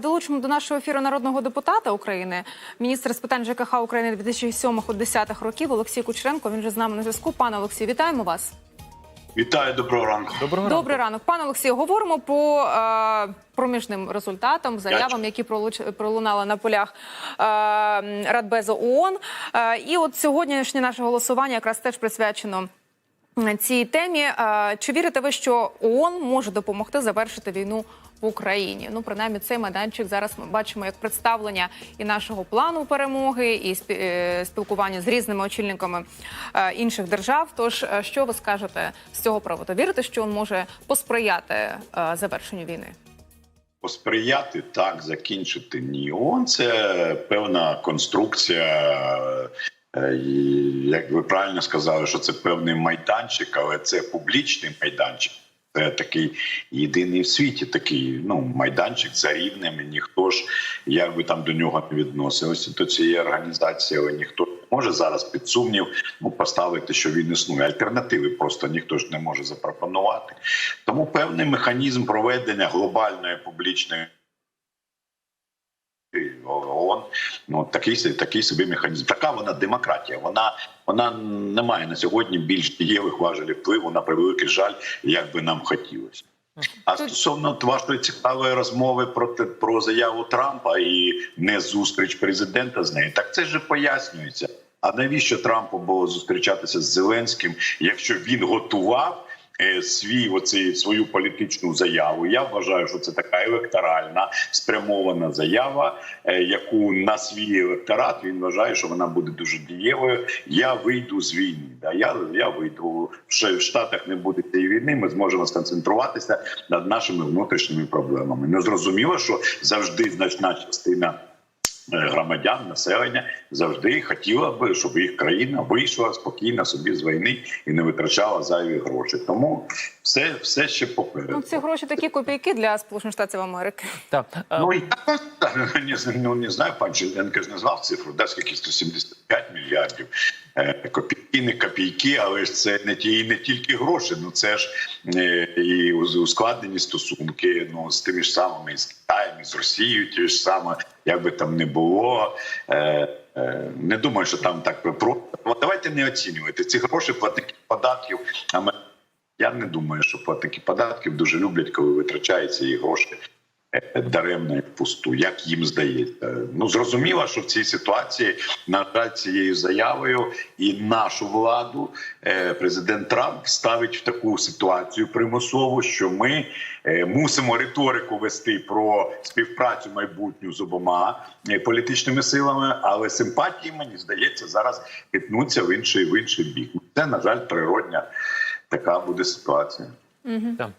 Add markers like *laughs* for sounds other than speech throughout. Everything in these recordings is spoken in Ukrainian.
Долучимо до нашого ефіру народного депутата України, міністр з питань ЖКХ України 2007-2010 років Олексій Кучеренко. Він же з нами на зв'язку. Пане Олексію, вітаємо вас. Вітаю, доброго ранку. Доброго ранку. Добрий ранок, пане Олексію. Говоримо по е, проміжним результатам, заявам, які пролуч- пролунали на полях е, Радбезу ООН. Е, і от сьогоднішнє наше голосування якраз теж присвячено. Цій темі Е, чи вірите ви, що ООН може допомогти завершити війну Україні? Ну, принаймні, цей майданчик зараз ми бачимо як представлення і нашого плану перемоги, і е, спілкування з різними очільниками е, інших держав. Тож, е, що ви скажете з цього приводу? Вірите, що він може посприяти завершенню війни? Посприяти так, закінчити ні. ООН – це певна конструкція. Як ви правильно сказали, що це певний майданчик, але це публічний майданчик. Такий єдиний в світі, такий ну майданчик за рівнем. Ніхто ж як би там до нього не відносився до цієї організації, але ніхто не може зараз під сумнів ну поставити, що він існує. Альтернативи просто ніхто ж не може запропонувати. Тому певний механізм проведення глобальної публічної. ООН, ну такий такий собі механізм. Така вона демократія. Вона вона не має на сьогодні більш дієвих важелів впливу на превеликий жаль, як би нам хотілося. А стосовно вашої цікавої розмови про про заяву Трампа і не зустріч президента з нею, так це ж пояснюється. А навіщо Трампу було зустрічатися з Зеленським, якщо він готував свій оцей свою політичну заяву? Я вважаю, що це така електоральна спрямована заява, е, яку на свій електорат він вважає, що вона буде дуже дієвою. Я вийду з війни. Да, я, я вийду Ще в Штатах не буде цієї війни. Ми зможемо сконцентруватися над нашими внутрішніми проблемами. Не зрозуміло, що завжди значна частина. Громадян, населення завжди хотіла би, щоб їх країна вийшла спокійно собі з війни і не витрачала зайві гроші. Тому все, все ще попереду. Ну, ці гроші такі копійки для Сполучених Штатів Америки. Так. е, Ну, я *laughs* не, ну, не знаю, пан Черненко ж назвав цифру, да, скільки 175 мільярдів. Е, Копійки, не копійки, але ж це не ті не тільки гроші. Ну це ж е, і ускладнені стосунки ну, з тими ж самими з Китаєм, з Росією, ті ж саме, як би там не було. Е, е, Не думаю, що там так просто. Давайте не оцінювати ці гроші платники податків. Я не думаю, що платники податків дуже люблять, коли витрачаються їх гроші даремно і впусту, як їм здається. Ну зрозуміло, що в цій ситуації на жаль, цією заявою і нашу владу е, президент Трамп ставить в таку ситуацію примусову, що ми е, мусимо риторику вести про співпрацю майбутню з обома е, політичними силами, але симпатії мені здається зараз хитнуться в інший в інший бік. Це на жаль, природня така буде ситуація. так.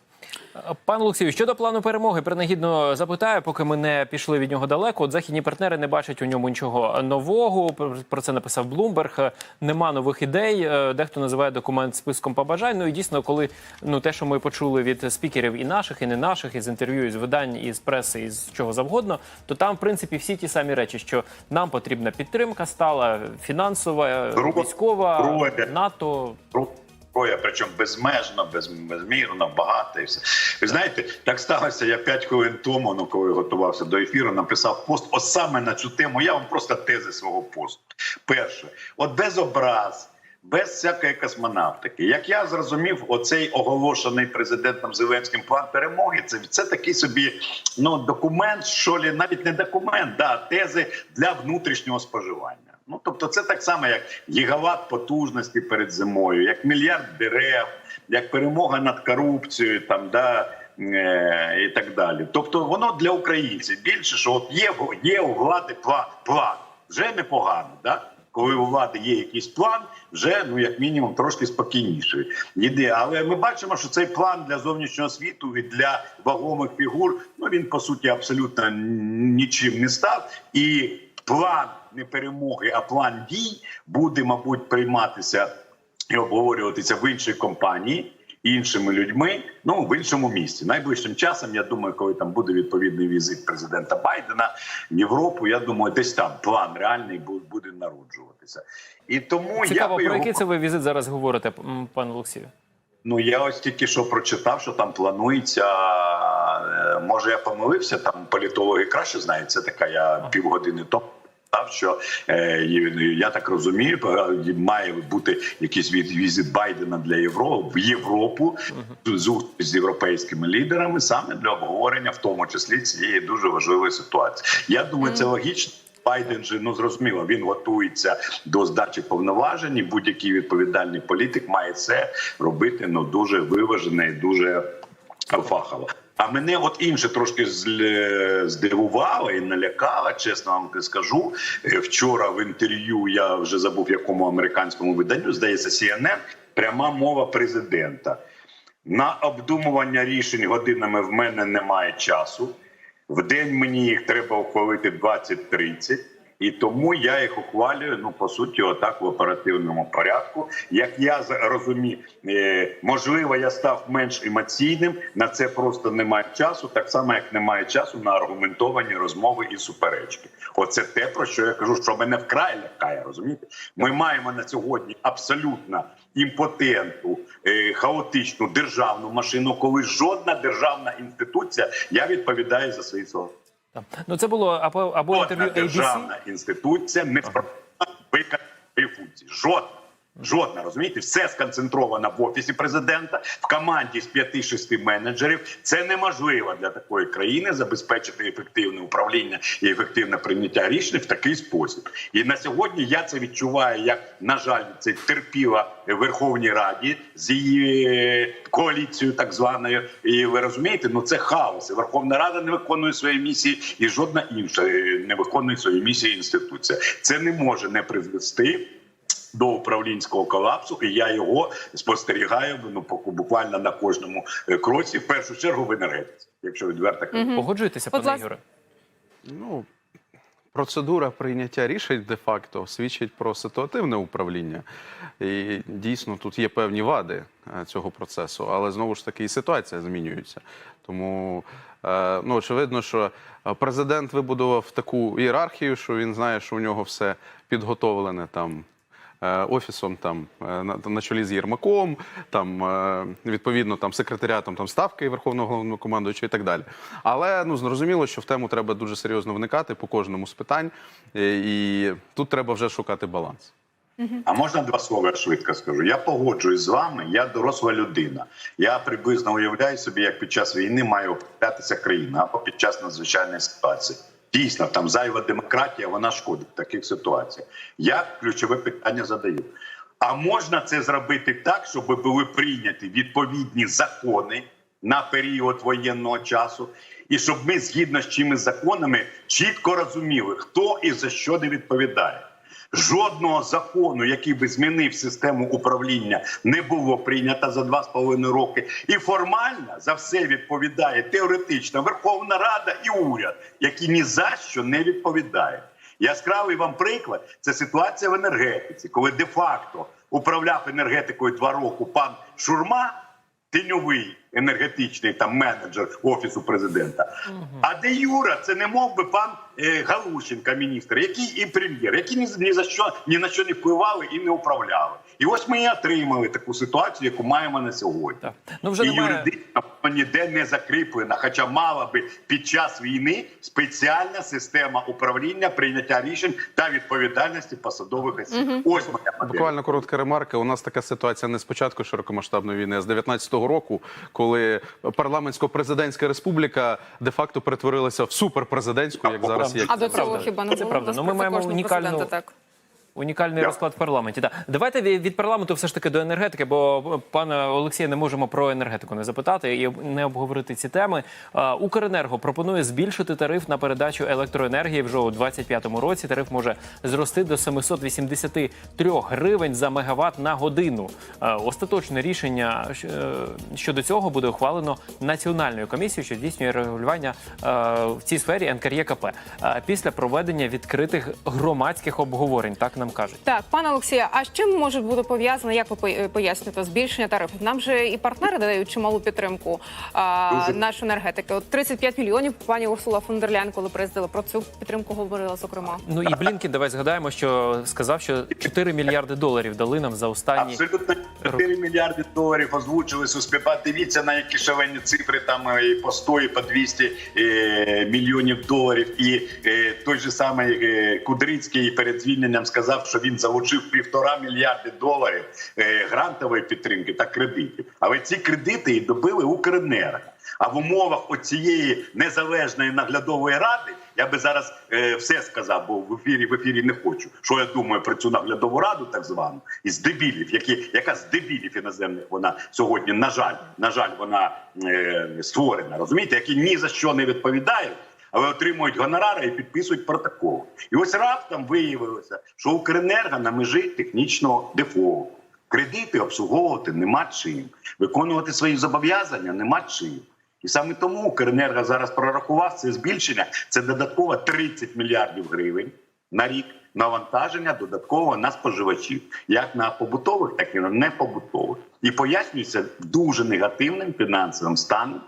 Пан Олексію, щодо плану перемоги, принагідно запитаю, поки ми не пішли від нього далеко. От західні партнери не бачать у ньому нічого нового. Про- це написав Блумберг. Нема нових ідей. Е, Дехто називає документ списком побажань. Ну і дійсно, коли ну те, що ми почули від спікерів і наших, і не наших, із інтерв'ю, із видань, із преси, із чого завгодно, то там, в принципі, всі ті самі речі, що нам потрібна підтримка стала фінансова, військова. НАТО. Зброя, причому безмежно, без, безмірно, багато і все. Ви знаєте, так сталося. Я 5 хвилин тому, ну коли готувався до ефіру, написав пост. От саме на цю тему. Я вам просто тези свого посту. Перше, от без образ. Без всякої космонавтики, як я зрозумів, оцей оголошений президентом Зеленським план перемоги. Це це такий собі ну документ, що лі навіть не документ, да тези для внутрішнього споживання. Ну тобто, це так само, як гігават потужності перед зимою, як мільярд дерев, як перемога над корупцією, там да. е, І так далі, тобто воно для українців більше, що от є є у влади план, вже непогано, да коли у влади є якийсь план, вже ну як мінімум трошки спокійніше йде. Але ми бачимо, що цей план для зовнішнього світу і для вагомих фігур, ну він по суті абсолютно нічим не став. І план не перемоги, а план дій буде, мабуть, прийматися і обговорюватися в іншій компанії. Іншими людьми, ну в іншому місці. Найближчим часом, я думаю, коли там буде відповідний візит президента Байдена в Європу, я думаю, десь там план реальний бу- буде народжуватися. І тому Цікаво, я про його... який це ви візит зараз говорите, пане Олексію? Ну я ось тільки що прочитав, що там планується е, може я помилився. Там політологи краще знають. Це така я півгодини тому. Сказав, Що е, я так розумію, е, має бути якийсь візит Байдена для Європи в Європу зустріч з європейськими лідерами саме для обговорення, в тому числі цієї дуже важливої ситуації. Я думаю, це логічно. Байден же ну зрозуміло, він готується до здачі повноважень. і Будь-який відповідальний політик має це робити ну дуже виважено і дуже фахово. А мене от інше трошки здивувало і налякало, чесно вам скажу. Е, Вчора в інтерв'ю я вже забув, якому американському виданню, здається, CNN, пряма мова президента. На обдумування рішень годинами в мене немає часу. В день мені їх треба ухвалити 20-30. І тому я їх ухвалюю, ну по суті, отак в оперативному порядку. Як я розумію, е, можливо, я став менш емоційним. На це просто немає часу, так само як немає часу на аргументовані розмови і суперечки. Оце те, про що я кажу, що мене вкрай лякає. Розумієте, ми маємо на сьогодні абсолютно імпотенту, е, хаотичну державну машину, коли жодна державна інституція я відповідаю за свої слова. Ну це було або або інтерв'ю ABC. державна інституція не спроможна виконати функції. Жодна. Жодна, розумієте, все сконцентровано в офісі президента, в команді з 5-6 менеджерів. Це неможливо для такої країни забезпечити ефективне управління і ефективне прийняття рішень в такий спосіб. І на сьогодні я це відчуваю, як на жаль, це терпіла Верховній Раді з її е, коаліцією, так званою. І ви розумієте, ну це хаос. Верховна Рада не виконує свої місії, і жодна інша е, не виконує свої місії інституція. Це не може не призвести до управлінського колапсу, і я його спостерігаю ну буквально на кожному е, кроці. В першу чергу в енергетиці, якщо відверто кажучи. Погоджуєтеся, пане. Юре? Ну, процедура прийняття рішень де-факто свідчить про ситуативне управління. І дійсно тут є певні вади е, цього процесу, але знову ж таки і ситуація змінюється. Тому е, ну, очевидно, що президент вибудував таку ієрархію, що він знає, що у нього все підготовлене там. Е, Офісом там е, на, на чолі з Єрмаком, там е, відповідно там секретаріатом там ставки Верховного головного командуючого і так далі. Але ну зрозуміло, що в тему треба дуже серйозно вникати по кожному з питань, і тут треба вже шукати баланс. А можна два слова я швидко скажу? Я погоджуюсь з вами. Я доросла людина. Я приблизно уявляю собі, як під час війни має управлятися країна або під час надзвичайної ситуації. Дійсно, там зайва демократія, вона шкодить в таких ситуаціях. Я ключове питання задаю. А можна це зробити так, щоб були прийняті відповідні закони на період воєнного часу, і щоб ми згідно з чимись законами чітко розуміли, хто і за що не відповідає. Жодного закону, який би змінив систему управління, не було прийнято за два з половиною роки. І формально за все відповідає теоретично Верховна Рада і уряд, які ні за що не відповідають. Яскравий вам приклад це ситуація в енергетиці, коли де-факто управляв енергетикою два роки пан Шурма, тіньовий енергетичний там менеджер офісу президента. А де Юра, це не мов би пан е, Галущенка, міністр, який і прем'єр, які ні, ні за що ні на що не впливали і не управляли. І ось ми і отримали таку ситуацію, яку маємо на сьогодні. Так. Ну вже і немає. юридично ніде не закріплена, хоча мала би під час війни спеціальна система управління, прийняття рішень та відповідальності посадових осіб. Ось моя модель. Буквально коротка ремарка. У нас така ситуація не з початку широкомасштабної війни, а з 19-го року, коли парламентсько-президентська республіка де-факто перетворилася в суперпрезидентську, як зараз є. А до цього хіба не Це було? правда. Ну, ми маємо унікальну- так. Унікальний Дякую. розклад в парламенті. Так. Давайте від парламенту все ж таки до енергетики, бо пане Олексія, не можемо про енергетику не запитати і не обговорити ці теми. Укренерго пропонує збільшити тариф на передачу електроенергії вже у 2025 році. Тариф може зрости до 783 гривень за мегаватт на годину. Остаточне рішення е, щодо цього буде ухвалено національною комісією, що здійснює регулювання в цій сфері НКРЄКП. Після проведення відкритих громадських обговорень. Так нам нам кажуть. Так, пане Олексія, а з чим може бути пов'язано, як ви поясните збільшення тарифів? Нам же і партнери дають чималу підтримку а, нашої енергетики. От 35 мільйонів пані Урсула фон дер Ляйн, коли приїздила, про цю підтримку говорила, зокрема. Ну і Блінкін, давай згадаємо, що сказав, що 4 мільярди доларів дали нам за останні. Абсолютно 4 мільярди доларів озвучили суспільства. Дивіться на які шалені цифри там е, і по 100, і по 200 е, мільйонів доларів. І е, той же самий Кудрицький перед звільненням сказав, що він залучив півтора мільярди доларів е, грантової підтримки та кредитів. Але ці кредити і добили Укренерго. А в умовах оцієї незалежної наглядової ради я би зараз е, все сказав, бо в ефірі в ефірі не хочу. Що я думаю про цю наглядову раду, так звану, із дебілів, які яка з дебілів іноземних вона сьогодні, на жаль, на жаль, вона е, створена. Розумієте, які ні за що не відповідають. Але отримують гонорари і підписують протокол. І ось раптом виявилося, що Укренерго на межі технічного дефолту. Кредити обслуговувати нема чим, виконувати свої зобов'язання нема чим. І саме тому Укренерго зараз прорахував це збільшення. Це додатково 30 мільярдів гривень на рік навантаження додатково на споживачів, як на побутових, так і на непобутових. І пояснюється дуже негативним фінансовим станом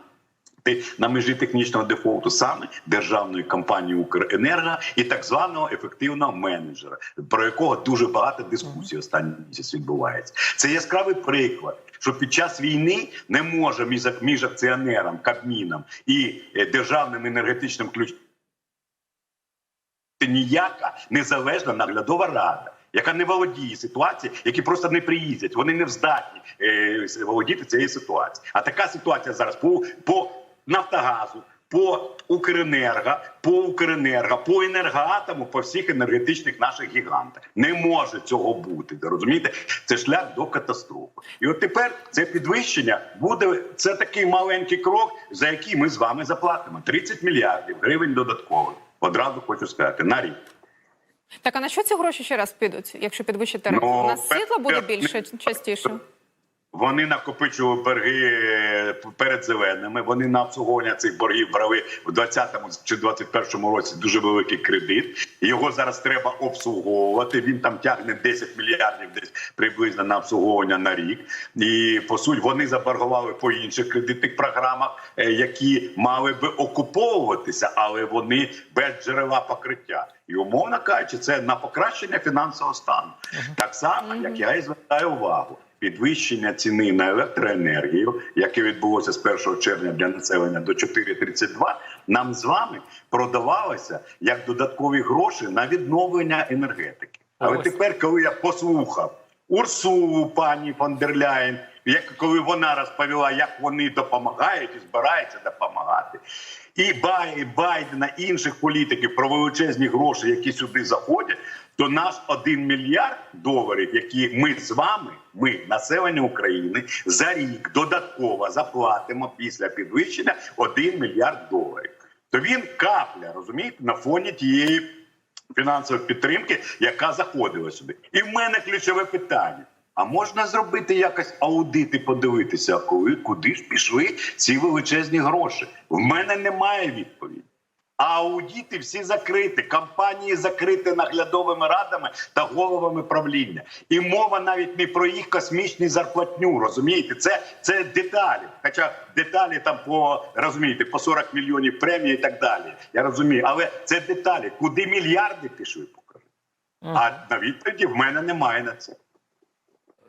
на межі технічного дефолту саме державної компанії Укренерго і так званого ефективного менеджера, про якого дуже багато дискусій останній місяць відбувається. Це яскравий приклад, що під час війни не може між, між акціонером, Кабміном і е, державним енергетичним ключом ніяка незалежна наглядова рада. Яка не володіє ситуацією, які просто не приїздять, вони не вздатні е, володіти цією ситуацією. А така ситуація зараз по, по Нафтогазу, по Укренерго, по Укренерго, по енергоатому, по всіх енергетичних наших гігантах. Не може цього бути. Розумієте? Це шлях до катастрофи. І от тепер це підвищення буде це такий маленький крок, за який ми з вами заплатимо 30 мільярдів гривень додатково. Одразу хочу сказати на рік. Так, а на що ці гроші ще раз підуть, якщо підвищити тарифи? Ну, У нас світла буде більше частіше. Вони накопичували борги е, перед зеленими. Вони на обслуговування цих боргів брали в 20-му чи 21-му році дуже великий кредит. Його зараз треба обслуговувати. Він там тягне 10 мільярдів десь приблизно на обслуговування на рік. І по суті вони заборгували по інших кредитних програмах, е, які мали би окуповуватися, але вони без джерела покриття. І умовно кажучи, це на покращення фінансового стану. Так само, як я і звертаю увагу. Підвищення ціни на електроенергію, яке відбулося з 1 червня для населення до 4,32, нам з вами продавалося як додаткові гроші на відновлення енергетики. Але Ось. тепер, коли я послухав Урсулу, пані фон дер Ляєн, як коли вона розповіла, як вони допомагають і збираються допомагати, і Байдена, інших політиків про величезні гроші, які сюди заходять, то наш 1 мільярд доларів, які ми з вами, ми, населення України, за рік додатково заплатимо після підвищення 1 мільярд доларів. То він капля, розумієте, на фоні тієї фінансової підтримки, яка заходила сюди. І в мене ключове питання. А можна зробити якось аудит і подивитися, коли куди ж пішли ці величезні гроші? В мене немає відповіді. А аудіти всі закриті, компанії закриті наглядовими радами та головами правління. І мова навіть не про їх космічну зарплатню. Розумієте, це, це деталі. Хоча деталі там по розумієте, по 40 мільйонів премії і так далі. Я розумію, але це деталі. Куди мільярди пішли? Покажи. А на відповіді в мене немає на це.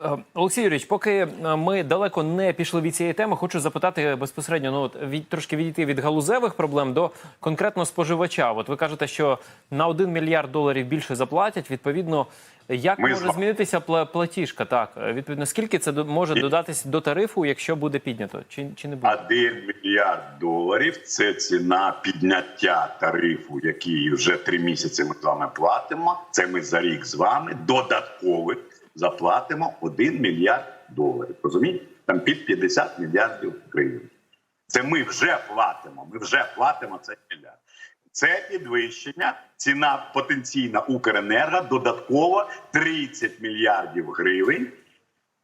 Е, Олексій Юрійович, поки е, ми далеко не пішли від цієї теми, хочу запитати безпосередньо, ну от від трошки відійти від галузевих проблем до конкретно споживача. От ви кажете, що на 1 мільярд доларів більше заплатять. Відповідно, як Ми може вами. змінитися платіжка? Так, е, відповідно, скільки це може І- додатись до тарифу, якщо буде піднято, чи, чи не буде? 1 мільярд доларів це ціна підняття тарифу, який вже три місяці ми з вами платимо. Це ми за рік з вами додаткових заплатимо 1 мільярд доларів. Розумієте? Там під 50 мільярдів гривень. Це ми вже платимо. Ми вже платимо цей мільярд. Це підвищення, ціна потенційна Укренерго додатково 30 мільярдів гривень.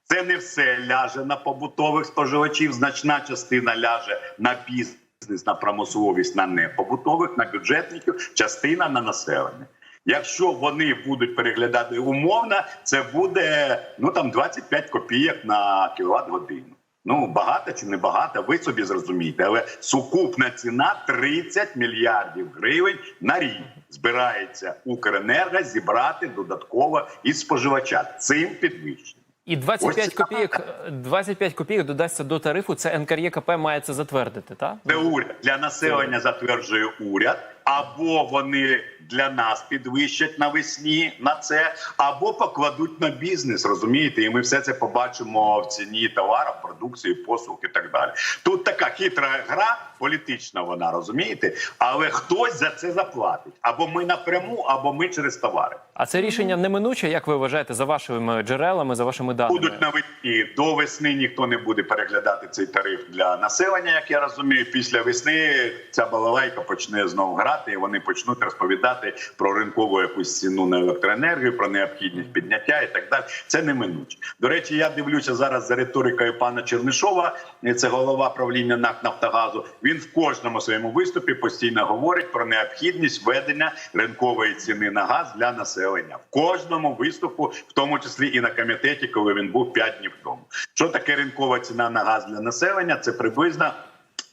Це не все ляже на побутових споживачів. Значна частина ляже на бізнес, на промисловість, на непобутових, на бюджетників, частина на населення. Якщо вони будуть переглядати умовно, це буде ну там 25 копійок на кіловат годину. Ну багато чи не багато, ви собі зрозумієте, але сукупна ціна 30 мільярдів гривень на рік збирається Укренерго зібрати додатково із споживача цим підвищенням. І 25 Ось копійок, 25 копійок додасться до тарифу. Це НКРЄКП має це затвердити, так? Це уряд для населення затверджує уряд, або вони для нас підвищать навесні на це, або покладуть на бізнес. Розумієте, і ми все це побачимо в ціні товарів, продукції, послуг і так далі. Тут така хитра гра, політична вона розумієте, але хтось за це заплатить або ми напряму, або ми через товари. А це рішення неминуче, як ви вважаєте, за вашими джерелами, за вашими даними? Будуть навесні до весни ніхто не буде переглядати цей тариф для населення, як я розумію. Після весни ця балалайка почне знову грати, і вони почнуть розповідати про ринкову якусь ціну на електроенергію, про необхідність підняття і так далі. Це неминуче. До речі, я дивлюся зараз за риторикою пана Чернишова. Це голова правління НАК Нафтогазу. Він в кожному своєму виступі постійно говорить про необхідність введення ринкової ціни на газ для населення. В кожному виступу, в тому числі і на комітеті, коли він був 5 днів тому. Що таке ринкова ціна на газ для населення? Це приблизно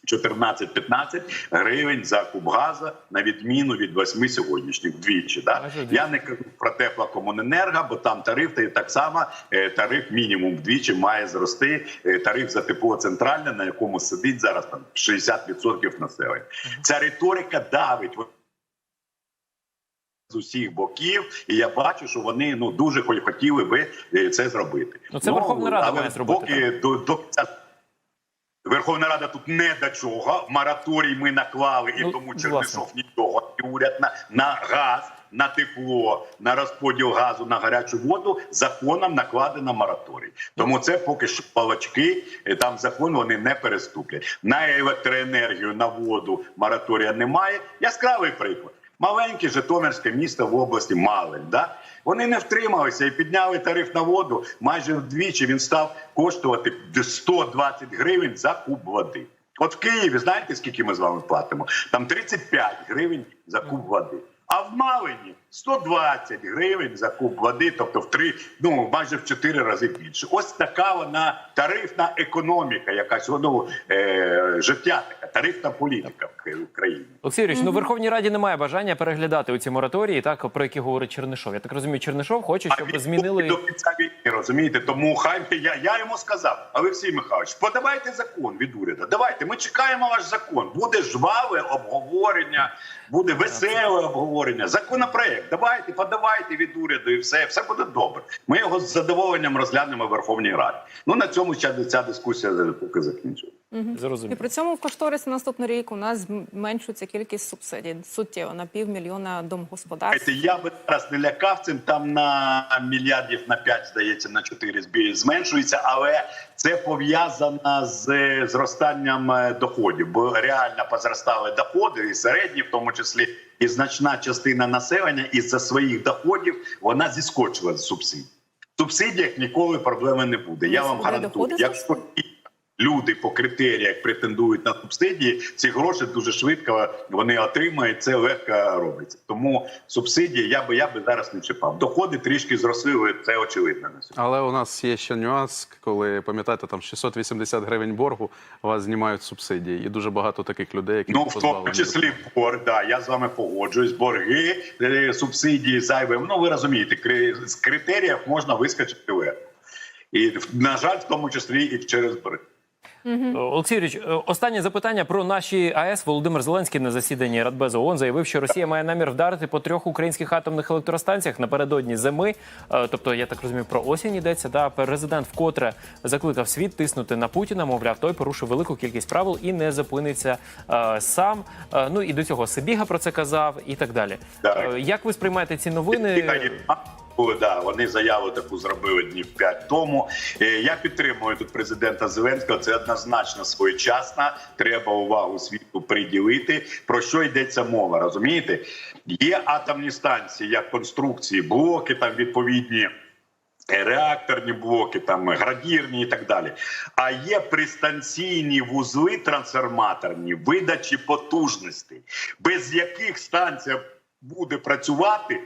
14-15 гривень за куб газу на відміну від 8 сьогоднішніх вдвічі. Да? Я не кажу про теплокомуненерго, бо там тариф та так само е, тариф мінімум вдвічі має зрости. Е, Тариф за тепло центральне, на якому сидить зараз там 60% населення. Ця риторика давить з усіх боків, і я бачу, що вони ну дуже хо- хотіли би е, це зробити. Ну, це Верховна Рада має зробити, Поки до, до кінця Верховна Рада тут не до чого. Мораторій ми наклали, і Ну, тому. Чернишов нічого. І уряд на, на газ, на тепло, на розподіл газу на гарячу воду законом накладено мораторій. Тому це поки що палачки. і Там закон вони не переступлять. На електроенергію, на воду мораторія немає. Яскравий приклад. Маленьке Житомирське місто в області Малин. Да? Вони не втрималися і підняли тариф на воду. Майже вдвічі він став коштувати 120 гривень за куб води. От в Києві знаєте, скільки ми з вами платимо? Там 35 гривень за куб води. А в Малині 120 гривень за куб води, тобто в три, ну майже в чотири рази більше. Ось така вона тарифна економіка, якась ну, е, життя така, тарифна політика в Україні. Олексій Юрійович, ну в Верховній Раді немає бажання переглядати у ці мораторії, так про які говорить Чернишов. Я так розумію, Чернишов хоче, щоб а змінили до кінця війни, розумієте? Тому хай я, я йому сказав, Олексій Михайлович, подавайте закон від уряду. Давайте, ми чекаємо ваш закон. Буде жваве обговорення, буде веселе обговорення. Законопроект. Давайте, подавайте від уряду, і все, все буде добре. Ми його з задоволенням розглянемо в Верховній Раді. Ну на цьому ця, ця дискусія поки закінчується. І зрозуміло. при цьому в кошторисі на наступний рік у нас зменшується кількість субсидій суттєво на півмільйона домогосподарств. Я би зараз не лякав цим. Там на мільярдів на 5, здається, на 4 збі- зменшується, але це пов'язано з зростанням е, доходів, бо реально позростали доходи, і середні, в тому числі, і значна частина населення із-за своїх доходів вона зіскочила з субсидій. В субсидіях ніколи проблеми не буде. Я вам гарантую, доходи якщо люди по критеріях претендують на субсидії, ці гроші дуже швидко вони отримають. Це легко робиться. Тому субсидії я би я би зараз не чіпав. Доходи трішки зросли, це очевидно на сьогодні. Але у нас є ще нюанс, коли пам'ятаєте, там 680 гривень боргу вас знімають субсидії, і дуже багато таких людей, які Ну в тому числі борг, да, я з вами погоджуюсь. Борги, е, субсидії зайві. Ну ви розумієте, кри- з критеріїв можна вискочити. І на жаль, в тому числі і через борги. Олексій Юрійович, е, останнє запитання про наші АЕС. Володимир Зеленський на засіданні Радбезу ООН заявив, що Росія має намір вдарити по трьох українських атомних електростанціях напередодні зими. Е, Тобто, я так розумію, про осінь йдеться. Да, президент вкотре закликав світ тиснути на Путіна. Мовляв, той порушив велику кількість правил і не зупиниться е, сам. Е, Ну і до цього Сибіга про це казав, і так далі. Так. Е, Як ви сприймаєте ці новини? Да, вони заяву таку зробили днів п'ять тому. Е, Я підтримую тут президента Зеленського. Це однозначно своєчасно. Треба увагу світу приділити. Про що йдеться мова? Розумієте? Є атомні станції, як конструкції, блоки там відповідні. е, Реакторні блоки, там градірні і так далі. А є пристанційні вузли трансформаторні видачі потужностей, без яких станція буде працювати,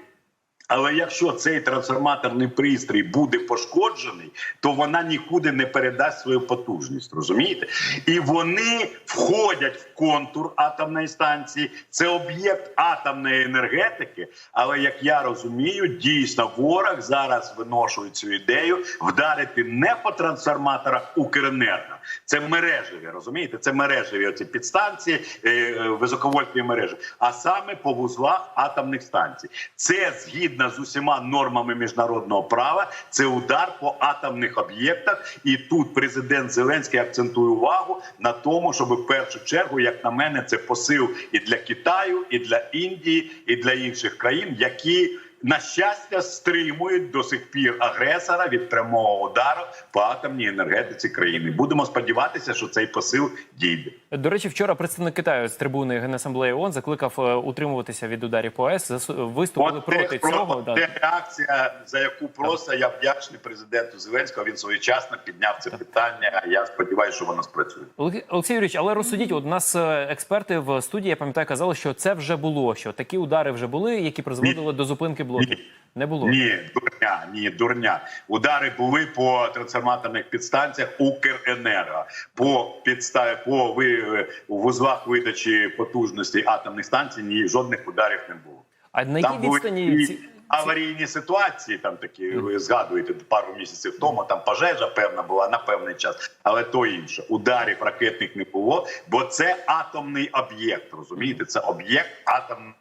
Але якщо цей трансформаторний пристрій буде пошкоджений, то вона нікуди не передасть свою потужність. Розумієте? І вони входять в контур атомної станції. Це об'єкт атомної енергетики. Але як я розумію, дійсно ворог зараз виношує цю ідею вдарити не по трансформаторах Укренерго. Це мережеві, розумієте? Це мережеві оці підстанції, е, е, високовольтні мережі, а саме по вузлах атомних станцій. Це згідно з усіма нормами міжнародного права. Це удар по атомних об'єктах. І тут президент Зеленський акцентує увагу на тому, щоб в першу чергу, як на мене, це посил і для Китаю, і для Індії, і для інших країн, які на щастя стримують до сих пір агресора від прямого удару по атомній енергетиці країни. Будемо сподіватися, що цей посил дійде. До речі, вчора представник Китаю з трибуни Генасамблеї ООН закликав е, утримуватися від ударів по АЕС. Виступили От проти те, про- цього. да. реакція, за яку просто я вдячний президенту Зеленського. Він своєчасно підняв це питання. Я сподіваюся, що воно спрацює. Олексій Юрійович, але розсудіть, у нас е, експерти в студії, я пам'ятаю, казали, що це вже було, що такі удари вже були, які призводили до зупинки блоків. Не було. Ні, дурня, ні, дурня. Удари були по трансформаторних підстанціях Укренерго, по підставі по ви вузлах видачі потужностей атомних станцій. Ні, жодних ударів не було. А на якій Там відстані ці... аварійні ситуації. Там такі ви згадуєте пару місяців тому. Там пожежа певна була на певний час, але то інше. Ударів ракетних не було, бо це атомний об'єкт. Розумієте, це об'єкт атомний.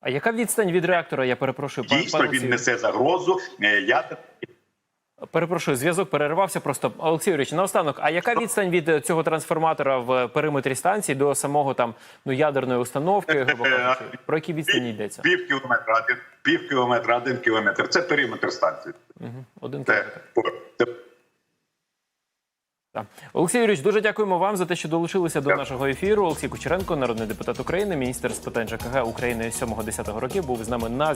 А яка відстань від реактора? Я перепрошую, Дійсно, пан він несе загрозу. Е, Я Перепрошую, зв'язок перервався. Просто Олексій Юрійович, наостанок. А яка відстань від е, цього трансформатора в периметрі станції до самого там ну ядерної установки? Грубо кажучи, про які відстані йдеться? пів кілометра, пів кілометра, один кілометр. Це периметр станції. Угу. Один кілометр. це Так. Олексій Юрійович, дуже дякуємо вам за те, що долучилися до нашого ефіру. Олексій Кучеренко, народний депутат України, міністр з питань ЖКГ України 7-10 років, був з нами на